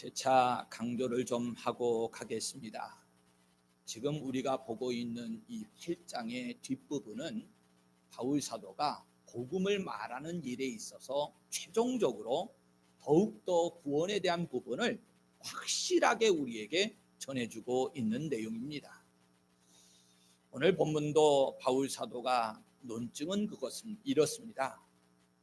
재차 강조를 좀 하고 가겠습니다. 지금 우리가 보고 있는 이 8장의 뒷부분은 바울 사도가 복음을 말하는 일에 있어서 최종적으로 더욱더 구원에 대한 부분을 확실하게 우리에게 전해주고 있는 내용입니다. 오늘 본문도 바울 사도가 논증은 그것은 이렇습니다.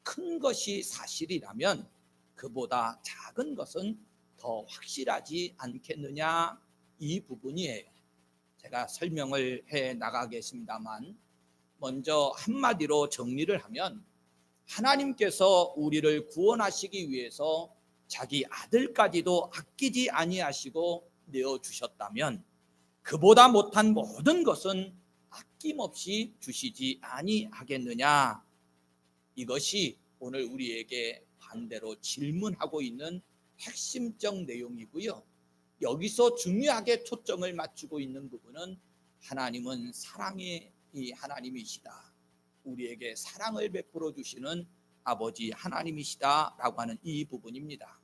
큰 것이 사실이라면 그보다 작은 것은 더 확실하지 않겠느냐 이 부분이에요. 제가 설명을 해 나가겠습니다만 먼저 한마디로 정리를 하면 하나님께서 우리를 구원하시기 위해서 자기 아들까지도 아끼지 아니하시고 내어 주셨다면 그보다 못한 모든 것은 아낌없이 주시지 아니하겠느냐 이것이 오늘 우리에게 반대로 질문하고 있는 핵심적 내용이고요. 여기서 중요하게 초점을 맞추고 있는 부분은 하나님은 사랑의 이 하나님이시다. 우리에게 사랑을 베풀어 주시는 아버지 하나님이시다라고 하는 이 부분입니다.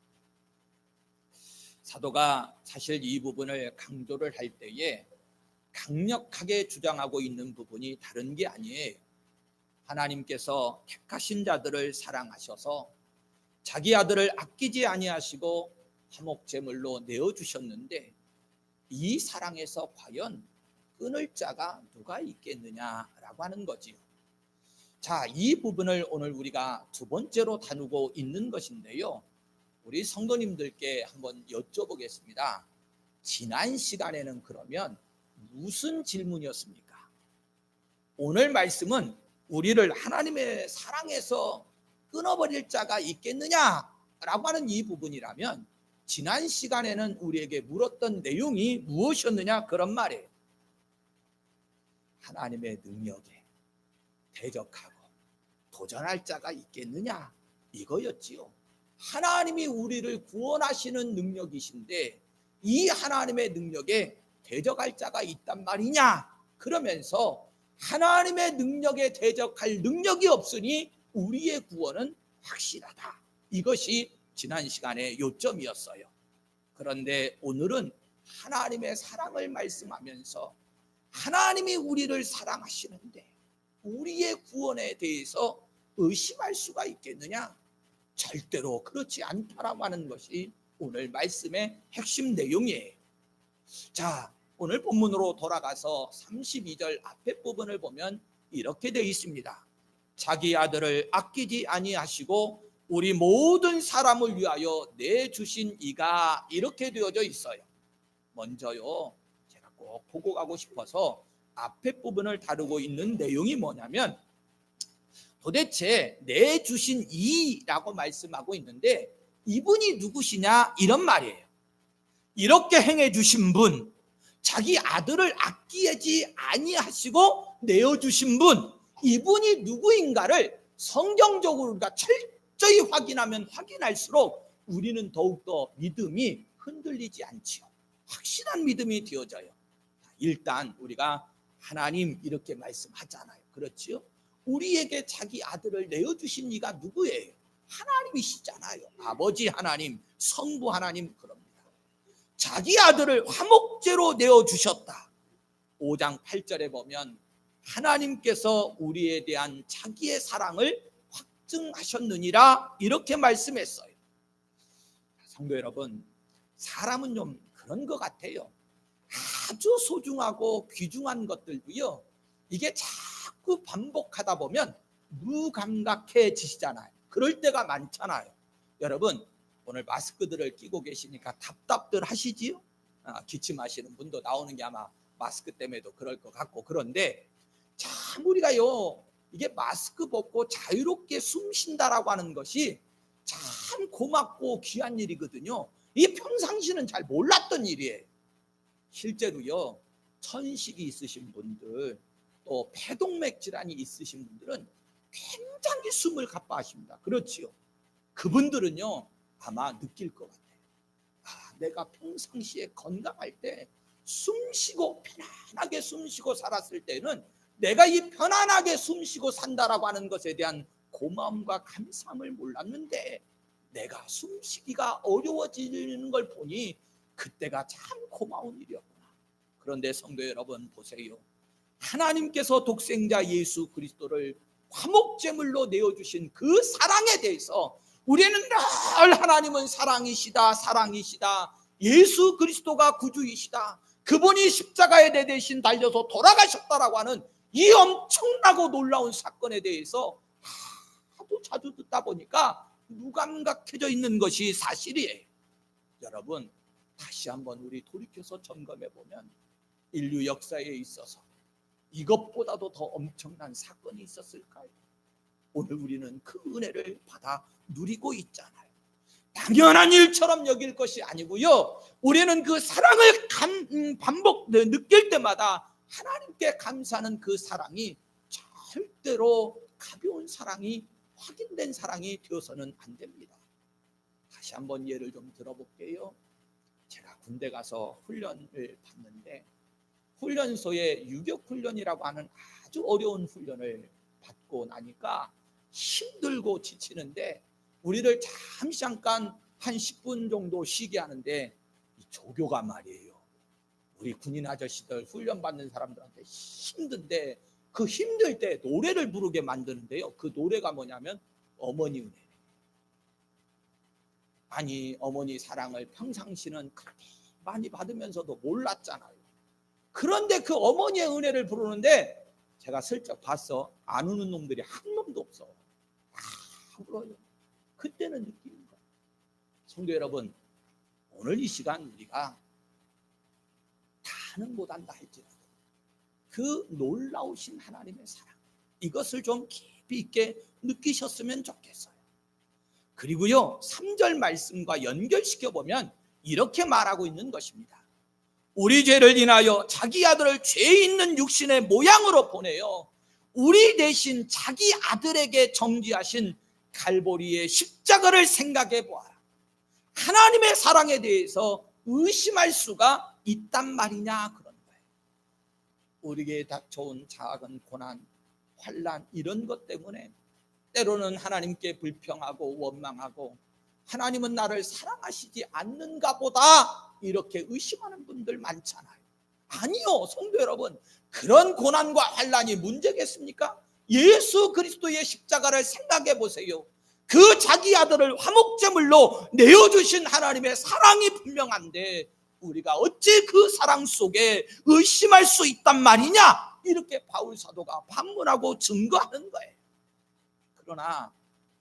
사도가 사실 이 부분을 강조를 할 때에 강력하게 주장하고 있는 부분이 다른 게 아니에요. 하나님께서 택하신 자들을 사랑하셔서 자기 아들을 아끼지 아니하시고 화목 제물로 내어 주셨는데 이 사랑에서 과연 끊을 자가 누가 있겠느냐라고 하는 거지요. 자, 이 부분을 오늘 우리가 두 번째로 다루고 있는 것인데요. 우리 성도님들께 한번 여쭤보겠습니다. 지난 시간에는 그러면 무슨 질문이었습니까? 오늘 말씀은 우리를 하나님의 사랑에서 끊어버릴 자가 있겠느냐라고 하는 이 부분이라면 지난 시간에는 우리에게 물었던 내용이 무엇이었느냐 그런 말이에요. 하나님의 능력에 대적하고 도전할 자가 있겠느냐 이거였지요. 하나님이 우리를 구원하시는 능력이신데 이 하나님의 능력에 대적할 자가 있단 말이냐 그러면서 하나님의 능력에 대적할 능력이 없으니 우리의 구원은 확실하다. 이것이 지난 시간의 요점이었어요. 그런데 오늘은 하나님의 사랑을 말씀하면서 하나님이 우리를 사랑하시는데 우리의 구원에 대해서 의심할 수가 있겠느냐? 절대로 그렇지 않다라고 하는 것이 오늘 말씀의 핵심 내용이에요. 자, 오늘 본문으로 돌아가서 32절 앞에 부분을 보면 이렇게 되어 있습니다. 자기 아들을 아끼지 아니하시고 우리 모든 사람을 위하여 내주신 이가 이렇게 되어져 있어요. 먼저요, 제가 꼭 보고 가고 싶어서 앞에 부분을 다루고 있는 내용이 뭐냐면 도대체 내주신 이라고 말씀하고 있는데 이분이 누구시냐 이런 말이에요. 이렇게 행해 주신 분, 자기 아들을 아끼지 아니하시고 내어 주신 분, 이분이 누구인가를 성경적으로 우리가 철저히 확인하면 확인할수록 우리는 더욱더 믿음이 흔들리지 않지요. 확실한 믿음이 되어져요. 일단 우리가 하나님 이렇게 말씀하잖아요. 그렇지요? 우리에게 자기 아들을 내어주신 이가 누구예요? 하나님이시잖아요. 아버지 하나님, 성부 하나님 그럽니다. 자기 아들을 화목제로 내어주셨다. 5장 8절에 보면 하나님께서 우리에 대한 자기의 사랑을 확증하셨느니라 이렇게 말씀했어요. 성도 여러분, 사람은 좀 그런 것 같아요. 아주 소중하고 귀중한 것들도요. 이게 자꾸 반복하다 보면 무감각해지시잖아요. 그럴 때가 많잖아요. 여러분, 오늘 마스크들을 끼고 계시니까 답답들 하시지요? 아, 기침하시는 분도 나오는 게 아마 마스크 때문에도 그럴 것 같고 그런데 참 우리가요 이게 마스크 벗고 자유롭게 숨 쉰다라고 하는 것이 참 고맙고 귀한 일이거든요. 이 평상시는 잘 몰랐던 일이에요. 실제로요 천식이 있으신 분들 또 폐동맥 질환이 있으신 분들은 굉장히 숨을 가빠하십니다. 그렇지요. 그분들은요 아마 느낄 것 같아요. 아, 내가 평상시에 건강할 때 숨쉬고 편안하게 숨쉬고 살았을 때는 내가 이 편안하게 숨쉬고 산다라고 하는 것에 대한 고마움과 감사함을 몰랐는데 내가 숨쉬기가 어려워지는 걸 보니 그때가 참 고마운 일이었구나. 그런데 성도 여러분 보세요. 하나님께서 독생자 예수 그리스도를 화목제물로 내어주신 그 사랑에 대해서 우리는 늘 하나님은 사랑이시다, 사랑이시다. 예수 그리스도가 구주이시다. 그분이 십자가에 내 대신 달려서 돌아가셨다라고 하는 이 엄청나고 놀라운 사건에 대해서 하도 자주 듣다 보니까 무감각해져 있는 것이 사실이에요. 여러분, 다시 한번 우리 돌이켜서 점검해 보면 인류 역사에 있어서 이것보다도 더 엄청난 사건이 있었을까요? 오늘 우리는 그 은혜를 받아 누리고 있잖아요. 당연한 일처럼 여길 것이 아니고요. 우리는 그 사랑을 감, 음, 반복 네, 느낄 때마다 하나님께 감사하는 그 사랑이 절대로 가벼운 사랑이 확인된 사랑이 되어서는 안 됩니다. 다시 한번 예를 좀 들어볼게요. 제가 군대 가서 훈련을 받는데 훈련소에 유격 훈련이라고 하는 아주 어려운 훈련을 받고 나니까 힘들고 지치는데 우리를 잠시 잠깐 한 10분 정도 쉬게 하는데 이 조교가 말이에요. 우리 군인 아저씨들 훈련 받는 사람들한테 힘든데 그 힘들 때 노래를 부르게 만드는데요. 그 노래가 뭐냐면 어머니 은혜. 아니 어머니 사랑을 평상시는 그렇게 많이 받으면서도 몰랐잖아요. 그런데 그 어머니의 은혜를 부르는데 제가 슬쩍 봤어. 안 우는 놈들이 한 놈도 없어. 다 울어요. 그때는 느끼는 거예요. 성도 여러분, 오늘 이 시간 우리가 다는 못한다 할지라도 그 놀라우신 하나님의 사랑 이것을 좀 깊이 있게 느끼셨으면 좋겠어요. 그리고요, 3절 말씀과 연결시켜 보면 이렇게 말하고 있는 것입니다. 우리 죄를 인하여 자기 아들을 죄 있는 육신의 모양으로 보내요. 우리 대신 자기 아들에게 정지하신 갈보리의 십자가를 생각해 보아라. 하나님의 사랑에 대해서 의심할 수가 있단 말이냐 그런 거예요. 우리에게 닥쳐온 작은 고난, 환란 이런 것 때문에 때로는 하나님께 불평하고 원망하고 하나님은 나를 사랑하시지 않는가 보다 이렇게 의심하는 분들 많잖아요. 아니요, 성도 여러분. 그런 고난과 환란이 문제겠습니까? 예수 그리스도의 십자가를 생각해 보세요. 그 자기 아들을 화목제물로 내어 주신 하나님의 사랑이 분명한데 우리가 어찌 그 사랑 속에 의심할 수 있단 말이냐? 이렇게 바울 사도가 반문하고 증거하는 거예요. 그러나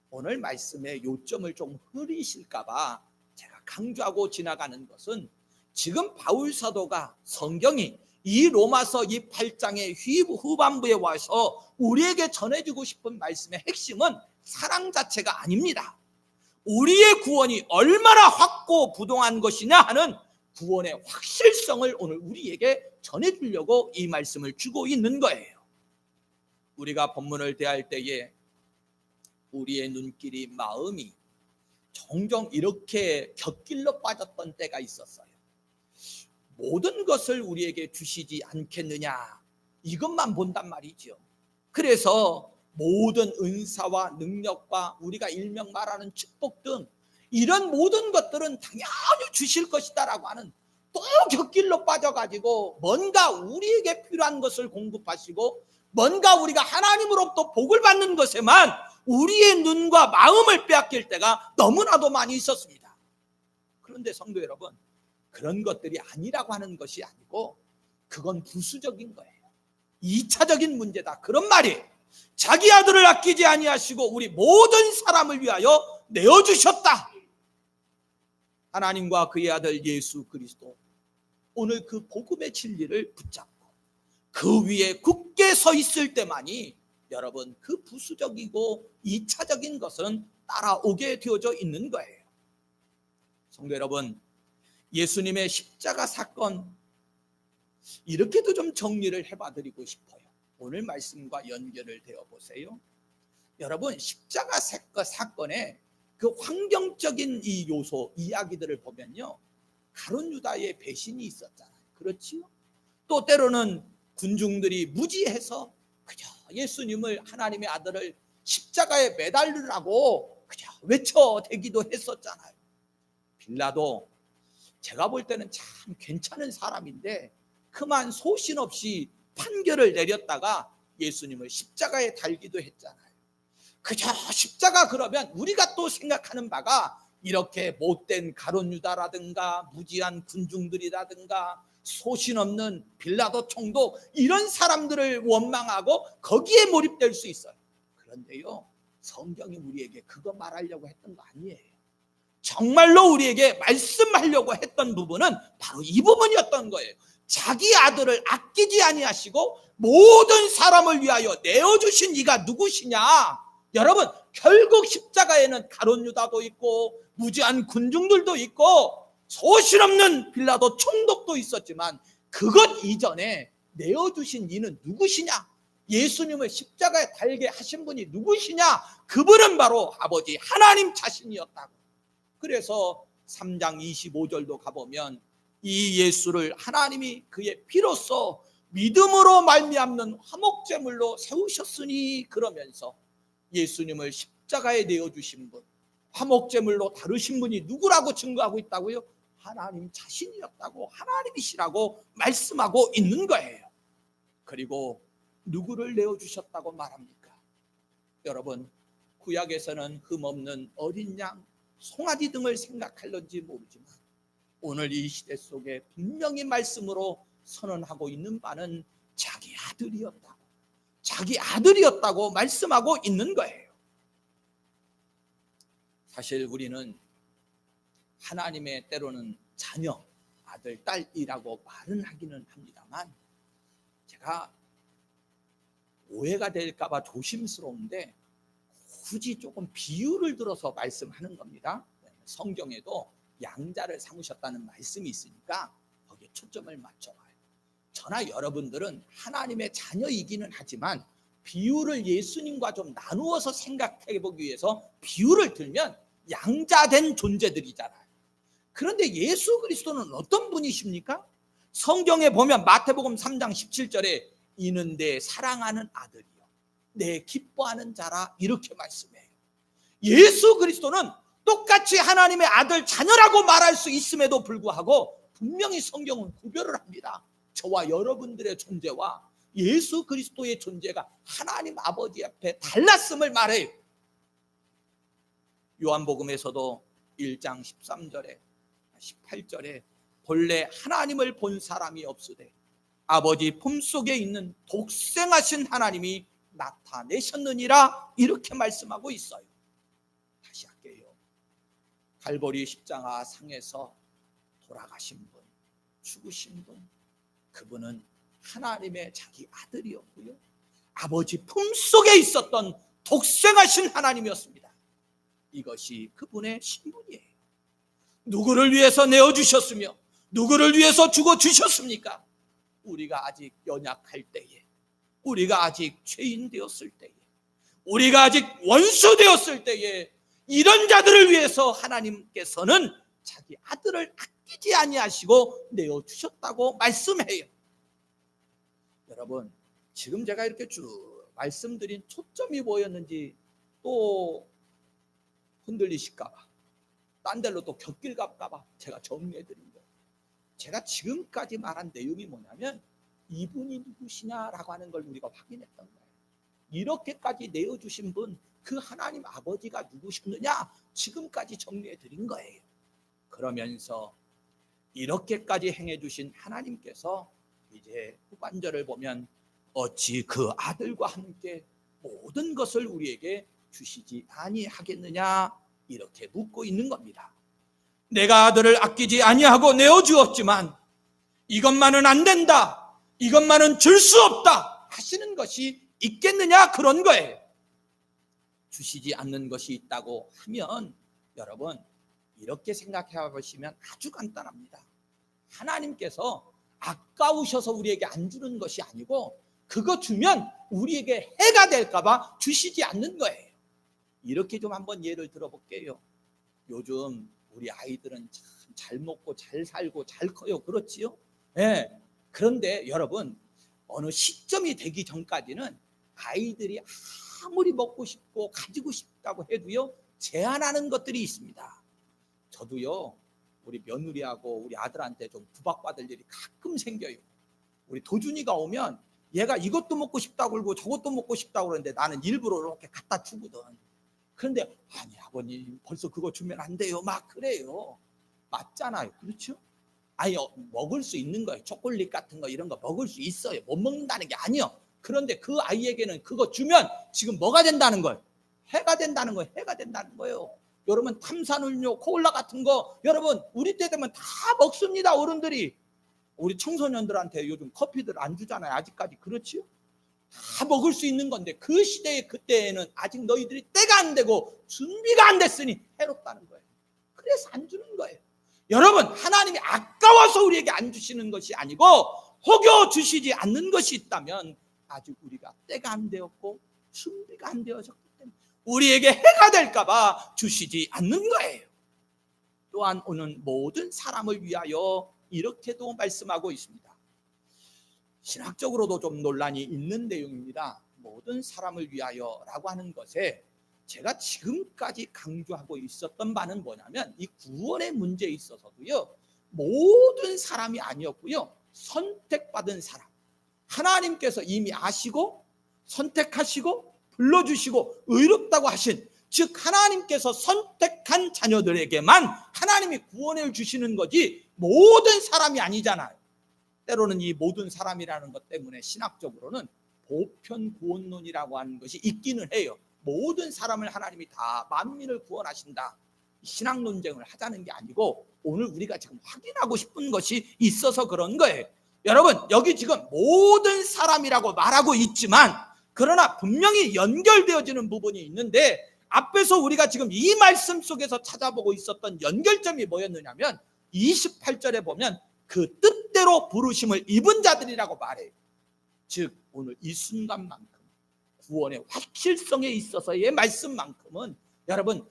오늘 말씀의 요점을 좀 흐리실까봐 제가 강조하고 지나가는 것은 지금 바울 사도가 성경이 이 로마서 이 8장의 후반부에 와서 우리에게 전해주고 싶은 말씀의 핵심은 사랑 자체가 아닙니다. 우리의 구원이 얼마나 확고 부동한 것이냐 하는 구원의 확실성을 오늘 우리에게 전해주려고 이 말씀을 주고 있는 거예요. 우리가 본문을 대할 때에 우리의 눈길이 마음이 종종 이렇게 곁길로 빠졌던 때가 있었어요. 모든 것을 우리에게 주시지 않겠느냐 이것만 본단 말이죠. 그래서 모든 은사와 능력과 우리가 일명 말하는 축복 등 이런 모든 것들은 당연히 주실 것이다라고 하는 또 곁길로 빠져가지고 뭔가 우리에게 필요한 것을 공급하시고 뭔가 우리가 하나님으로부터 복을 받는 것에만 우리의 눈과 마음을 빼앗길 때가 너무나도 많이 있었습니다. 그런데 성도 여러분, 그런 것들이 아니라고 하는 것이 아니고 그건 부수적인 거예요. 2차적인 문제다. 그런 말이 자기 아들을 아끼지 아니하시고 우리 모든 사람을 위하여 내어 주셨다. 하나님과 그의 아들 예수 그리스도 오늘 그 복음의 진리를 붙잡고 그 위에 굳게 서 있을 때만이 여러분 그 부수적이고 이차적인 것은 따라오게 되어져 있는 거예요. 성도 여러분, 예수님의 십자가 사건 이렇게도 좀 정리를 해봐 드리고 싶어요. 오늘 말씀과 연결을 되어 보세요. 여러분, 십자가 사건의 그 환경적인 이 요소, 이야기들을 보면요. 가론 유다의 배신이 있었잖아요. 그렇지요? 또 때로는 군중들이 무지해서 그저 예수님을 하나님의 아들을 십자가에 매달리라고 그저 외쳐대기도 했었잖아요. 빌라도 제가 볼 때는 참 괜찮은 사람인데 그만 소신 없이 판결을 내렸다가 예수님을 십자가에 달기도 했잖아요. 그저 십자가 그러면 우리가 또 생각하는 바가 이렇게 못된 가론 유다라든가 무지한 군중들이라든가 소신 없는 빌라도 총독 이런 사람들을 원망하고 거기에 몰입될 수 있어요. 그런데요. 성경이 우리에게 그거 말하려고 했던 거 아니에요. 정말로 우리에게 말씀하려고 했던 부분은 바로 이 부분이었던 거예요. 자기 아들을 아끼지 아니하시고 모든 사람을 위하여 내어 주신 이가 누구시냐? 여러분, 결국 십자가에는 가론 유다도 있고 무지한 군중들도 있고 소신 없는 빌라도 총독도 있었지만 그것 이전에 내어 주신 이는 누구시냐? 예수님을 십자가에 달게 하신 분이 누구시냐? 그분은 바로 아버지 하나님 자신이었다고. 그래서 3장 25절도 가보면 이 예수를 하나님이 그의 피로써 믿음으로 말미암는 화목제물로 세우셨으니 그러면서 예수님을 십자가에 내어 주신 분, 화목제물로 다루신 분이 누구라고 증거하고 있다고요? 하나님 자신이었다고 하나님이시라고 말씀하고 있는 거예요. 그리고 누구를 내어 주셨다고 말합니까? 여러분, 구약에서는 흠없는 어린 양, 송아지 등을 생각할런지 모르지만 오늘 이 시대 속에 분명히 말씀으로 선언하고 있는 바는 자기 아들이었다고. 자기 아들이었다고 말씀하고 있는 거예요. 사실 우리는 하나님의 때로는 자녀, 아들, 딸이라고 말은 하기는 합니다만 제가 오해가 될까봐 조심스러운데 굳이 조금 비유를 들어서 말씀하는 겁니다. 성경에도 양자를 삼으셨다는 말씀이 있으니까 거기에 초점을 맞춰봐요. 저나 여러분들은 하나님의 자녀이기는 하지만 비유를 예수님과 좀 나누어서 생각해 보기 위해서 비유를 들면 양자된 존재들이잖아요. 그런데 예수 그리스도는 어떤 분이십니까? 성경에 보면 마태복음 3장 17절에 이는 내 사랑하는 아들이요. 내 기뻐하는 자라 이렇게 말씀해요. 예수 그리스도는 똑같이 하나님의 아들 자녀라고 말할 수 있음에도 불구하고 분명히 성경은 구별을 합니다. 저와 여러분들의 존재와 예수 그리스도의 존재가 하나님 아버지 앞에 달랐음을 말해요. 요한복음에서도 1장 13절에 18절에 본래 하나님을 본 사람이 없으되 아버지 품속에 있는 독생하신 하나님이 나타내셨느니라 이렇게 말씀하고 있어요. 다시 할게요. 갈보리 십자가 상에서 돌아가신 분, 죽으신 분, 그분은 하나님의 자기 아들이었고요. 아버지 품속에 있었던 독생하신 하나님이었습니다. 이것이 그분의 신분이에요. 누구를 위해서 내어주셨으며 누구를 위해서 죽어주셨습니까? 우리가 아직 연약할 때에 우리가 아직 죄인 되었을 때에 우리가 아직 원수 되었을 때에 이런 자들을 위해서 하나님께서는 자기 아들을 아끼지 아니하시고 내어 주셨다고 말씀해요. 여러분, 지금 제가 이렇게 쭉 말씀드린 초점이 뭐였는지 또 흔들리실까 봐, 딴 데로 또 곁길 갈까 봐 제가 정리해 드린 거예요. 제가 지금까지 말한 내용이 뭐냐면 이분이 누구시냐라고 하는 걸 우리가 확인했던 거예요. 이렇게까지 내어 주신 분, 그 하나님 아버지가 누구셨느냐? 지금까지 정리해 드린 거예요. 그러면서 이렇게까지 행해 주신 하나님께서 이제 후반절을 보면 어찌 그 아들과 함께 모든 것을 우리에게 주시지 아니하겠느냐 이렇게 묻고 있는 겁니다. 내가 아들을 아끼지 아니하고 내어 주었지만 이것만은 안 된다. 이것만은 줄 수 없다. 하시는 것이 있겠느냐 그런 거예요. 주시지 않는 것이 있다고 하면 여러분 이렇게 생각해 보시면 아주 간단합니다. 하나님께서 아까우셔서 우리에게 안 주는 것이 아니고 그거 주면 우리에게 해가 될까봐 주시지 않는 거예요. 이렇게 좀 한번 예를 들어볼게요. 요즘 우리 아이들은 참 잘 먹고 잘 살고 잘 커요. 그렇지요? 예. 그런데 여러분 어느 시점이 되기 전까지는 아이들이 아무리 먹고 싶고 가지고 싶다고 해도요 제한하는 것들이 있습니다. 저도요, 우리 며느리하고 우리 아들한테 좀 구박받을 일이 가끔 생겨요. 우리 도준이가 오면 얘가 이것도 먹고 싶다고 그러고 저것도 먹고 싶다고 그러는데 나는 일부러 이렇게 갖다 주거든. 그런데 아니 아버님 벌써 그거 주면 안 돼요. 막 그래요. 맞잖아요. 그렇죠? 아니 어, 먹을 수 있는 거예요. 초콜릿 같은 거 이런 거 먹을 수 있어요. 못 먹는다는 게 아니요. 그런데 그 아이에게는 그거 주면 지금 뭐가 된다는 거예요? 해가 된다는 거예요. 해가 된다는 거예요. 여러분 탄산음료, 콜라 같은 거 여러분 우리 때 되면 다 먹습니다. 어른들이 우리 청소년들한테 요즘 커피들 안 주잖아요. 아직까지 그렇지요? 다 먹을 수 있는 건데 그 시대에 그때에는 아직 너희들이 때가 안 되고 준비가 안 됐으니 해롭다는 거예요. 그래서 안 주는 거예요. 여러분 하나님이 아까워서 우리에게 안 주시는 것이 아니고 혹여 주시지 않는 것이 있다면 아직 우리가 때가 안 되었고 준비가 안 때문에 우리에게 해가 될까봐 주시지 않는 거예요. 또한 오는 모든 사람을 위하여 이렇게도 말씀하고 있습니다. 신학적으로도 좀 논란이 있는 내용입니다. 모든 사람을 위하여라고 하는 것에 제가 지금까지 강조하고 있었던 바는 뭐냐면 이 구원의 문제에 있어서도요. 모든 사람이 아니었고요. 선택받은 사람. 하나님께서 이미 아시고 선택하시고 불러주시고 의롭다고 하신 즉 하나님께서 선택한 자녀들에게만 하나님이 구원을 주시는 거지 모든 사람이 아니잖아요. 때로는 이 모든 사람이라는 것 때문에 신학적으로는 보편 구원론이라고 하는 것이 있기는 해요. 모든 사람을 하나님이 다 만민을 구원하신다. 신학 논쟁을 하자는 게 아니고 오늘 우리가 지금 확인하고 싶은 것이 있어서 그런 거예요. 여러분, 여기 지금 모든 사람이라고 말하고 있지만 그러나 분명히 연결되어지는 부분이 있는데 앞에서 우리가 지금 이 말씀 속에서 찾아보고 있었던 연결점이 뭐였느냐면 28절에 보면 그 뜻대로 부르심을 입은 자들이라고 말해요. 즉 오늘 이 순간만큼 구원의 확실성에 있어서의 말씀만큼은 여러분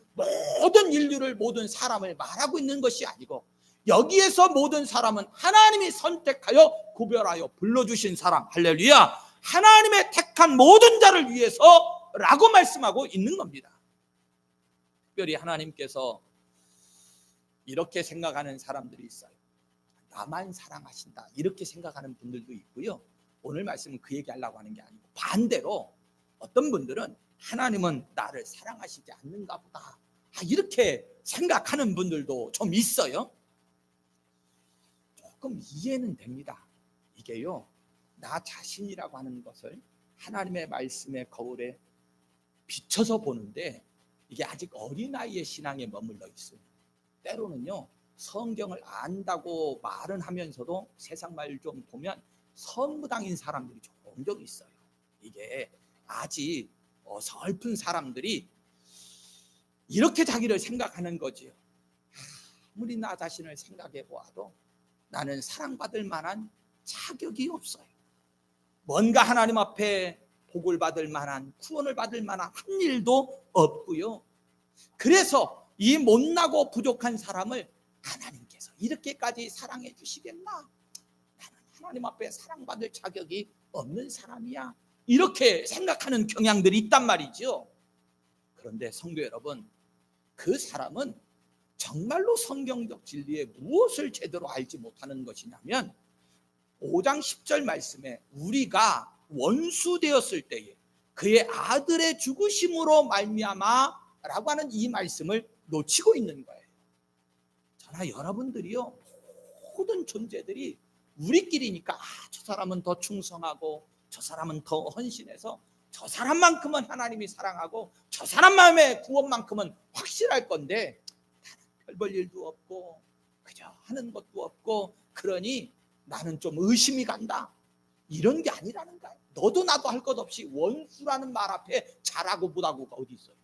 모든 인류를 모든 사람을 말하고 있는 것이 아니고 여기에서 모든 사람은 하나님이 선택하여 구별하여 불러주신 사람 할렐루야 하나님의 택한 모든 자를 위해서라고 말씀하고 있는 겁니다. 특별히 하나님께서 이렇게 생각하는 사람들이 있어요. 나만 사랑하신다. 이렇게 생각하는 분들도 있고요. 오늘 말씀은 그 얘기 하려고 하는 게 아니고 반대로 어떤 분들은 하나님은 나를 사랑하시지 않는가 보다. 아, 이렇게 생각하는 분들도 좀 있어요. 조금 이해는 됩니다. 이게요. 나 자신이라고 하는 것을 하나님의 말씀의 거울에 비춰서 보는데 이게 아직 어린아이의 신앙에 머물러 있어요. 때로는요. 성경을 안다고 말은 하면서도 세상 말 좀 보면 선무당인 사람들이 종종 있어요. 이게 아직 어설픈 사람들이 이렇게 자기를 생각하는 거지요. 아무리 나 자신을 생각해 보아도 나는 사랑받을 만한 자격이 없어요. 뭔가 하나님 앞에 복을 받을 만한 구원을 받을 만한 한 일도 없고요. 그래서 이 못나고 부족한 사람을 하나님께서 이렇게까지 사랑해 주시겠나? 나는 하나님 앞에 사랑받을 자격이 없는 사람이야. 이렇게 생각하는 경향들이 있단 말이죠. 그런데 성도 여러분, 그 사람은 정말로 성경적 진리에 무엇을 제대로 알지 못하는 것이냐면 5장 10절 말씀에 우리가 원수 되었을 때에 그의 아들의 죽으심으로 말미암아라고 하는 이 말씀을 놓치고 있는 거예요. 저나 여러분들이요 모든 존재들이 우리끼리니까 아, 저 사람은 더 충성하고 저 사람은 더 헌신해서 저 사람만큼은 하나님이 사랑하고 저 사람 마음의 구원만큼은 확실할 건데 나는 별볼 일도 없고 그저 하는 것도 없고 그러니 나는 좀 의심이 간다. 이런 게 아니라는 거야. 너도 나도 할 것 없이 원수라는 말 앞에 잘하고 못하고가 어디 있어요?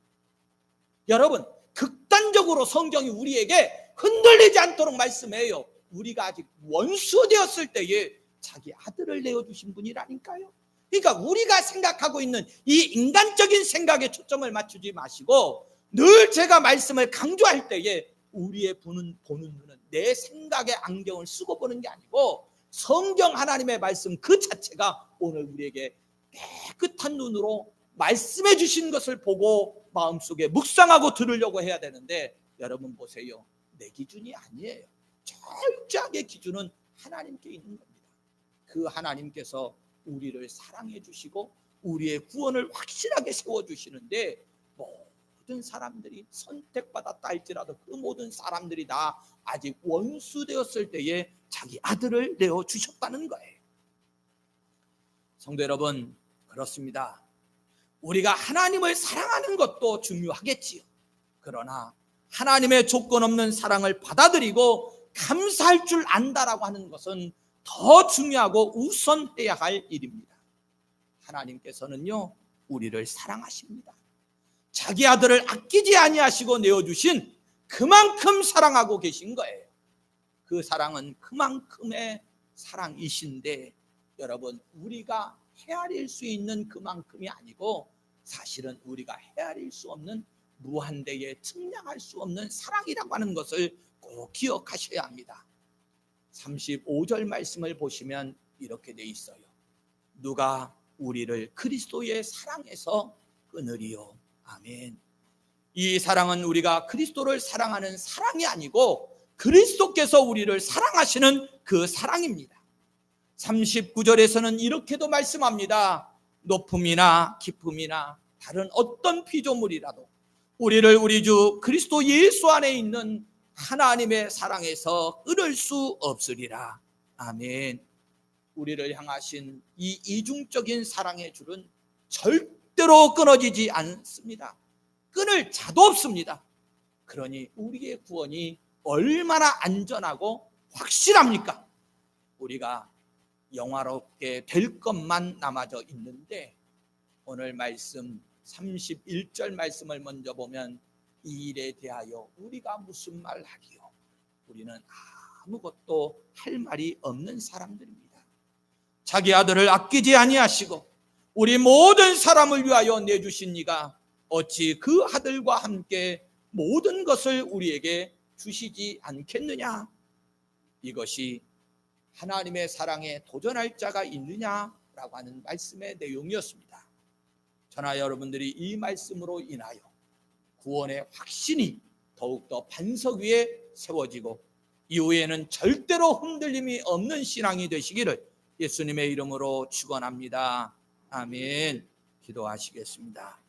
여러분 극단적으로 성경이 우리에게 흔들리지 않도록 말씀해요. 우리가 아직 원수 되었을 때에 자기 아들을 내어주신 분이라니까요. 그러니까 우리가 생각하고 있는 이 인간적인 생각에 초점을 맞추지 마시고 늘 제가 말씀을 강조할 때에 우리의 보는 보는 눈은 내 생각의 안경을 쓰고 보는 게 아니고 성경 하나님의 말씀 그 자체가 오늘 우리에게 깨끗한 눈으로 말씀해 주신 것을 보고 마음속에 묵상하고 들으려고 해야 되는데 여러분 보세요. 내 기준이 아니에요. 철저하게 기준은 하나님께 있는 겁니다. 그 하나님께서 우리를 사랑해 주시고 우리의 구원을 확실하게 세워 주시는데 모든 사람들이 선택받았다 할지라도 그 모든 사람들이 다 아직 원수 되었을 때에 자기 아들을 내어 주셨다는 거예요. 성도 여러분, 그렇습니다. 우리가 하나님을 사랑하는 것도 중요하겠지요. 그러나 하나님의 조건 없는 사랑을 받아들이고 감사할 줄 안다라고 하는 것은 더 중요하고 우선해야 할 일입니다. 하나님께서는요, 우리를 사랑하십니다. 자기 아들을 아끼지 아니하시고 내어주신 그만큼 사랑하고 계신 거예요. 그 사랑은 그만큼의 사랑이신데 여러분 우리가 헤아릴 수 있는 그만큼이 아니고 사실은 우리가 헤아릴 수 없는 무한대에 측량할 수 없는 사랑이라고 하는 것을 꼭 기억하셔야 합니다. 35절 말씀을 보시면 이렇게 돼 있어요. 누가 우리를 그리스도의 사랑에서 끊으리요. 아멘. 이 사랑은 우리가 그리스도를 사랑하는 사랑이 아니고 그리스도께서 우리를 사랑하시는 그 사랑입니다. 39절에서는 이렇게도 말씀합니다. 높음이나 깊음이나 다른 어떤 피조물이라도 우리를 우리 주 그리스도 예수 안에 있는 하나님의 사랑에서 끊을 수 없으리라. 아멘. 우리를 향하신 이 이중적인 사랑의 줄은 절대 로 끊어지지 않습니다. 끊을 자도 없습니다. 그러니 우리의 구원이 얼마나 안전하고 확실합니까? 우리가 영화롭게 될 것만 남아져 있는데 오늘 말씀 31절 말씀을 먼저 보면 이 일에 대하여 우리가 무슨 말 하리요? 우리는 아무것도 할 말이 없는 사람들입니다. 자기 아들을 아끼지 아니하시고 우리 모든 사람을 위하여 내주신 이가 어찌 그 아들과 함께 모든 것을 우리에게 주시지 않겠느냐? 이것이 하나님의 사랑에 도전할 자가 있느냐라고 하는 말씀의 내용이었습니다. 저나 여러분들이 이 말씀으로 인하여 구원의 확신이 더욱더 반석 위에 세워지고 이후에는 절대로 흔들림이 없는 신앙이 되시기를 예수님의 이름으로 축원합니다. 아멘. 기도하시겠습니다.